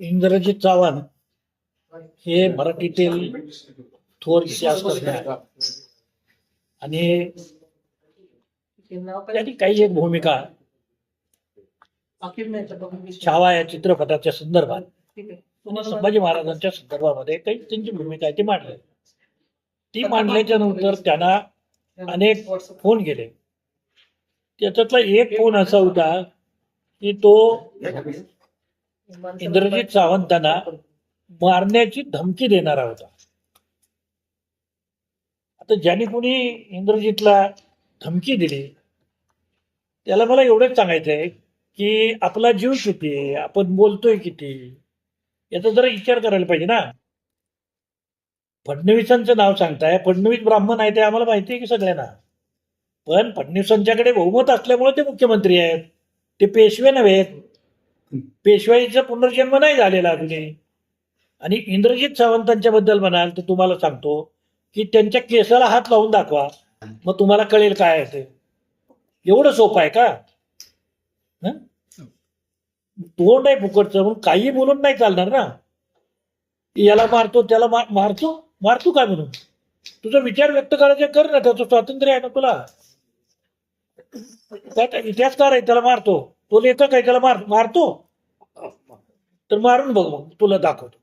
इंद्रजित चव्हाण हे मराठीतील थोर इतिहासतज्ञ आहेत. आणि त्यांनी काही एक भूमिका छावा या चित्रपटाच्या संदर्भात संभाजी महाराजांच्या संदर्भामध्ये काही त्यांची भूमिका आहे ती मांडली. ती मांडल्याच्या नंतर त्यांना अनेक फोन गेले. त्याच्यातला एक फोन असा होता. की तो इंद्रजित सावंतांना मारण्याची धमकी देणारा होता. आता ज्याने कोणी इंद्रजितला धमकी दिली त्याला मला एवढंच सांगायचंय की आपला जीव किती आपण बोलतोय किती याचा जरा विचार करायला पाहिजे ना. फडणवीसांचं नाव सांगताय फडणवीस ब्राह्मण आहे ते आम्हाला माहिती आहे की सगळ्यांना. पण फडणवीसांच्याकडे बहुमत असल्यामुळे ते मुख्यमंत्री आहेत ते पेशवे नव्हेत पेशवाईचा पुनर्जन्म नाही झालेला अजूनही. आणि इंद्रजित सावंतांच्या बद्दल म्हणाल तर तुम्हाला सांगतो की त्यांच्या केसाला हात लावून दाखवा मग तुम्हाला कळेल काय आहे ते. एवढं सोपं आहे का? तोंड आहे फुकटचं म्हणून काही बोलून नाही चालणार ना. याला मारतो त्याला मारतो? मारतो काय म्हणून? तुझा विचार व्यक्त करायचा कर ना त्याचं स्वातंत्र्य आहे ना तुला. काय इतिहासकार आहे? त्याला मारतो. तो लेखक ऐकायला मार मारतो? तर मारून बघ मग. तुला दाखवतो.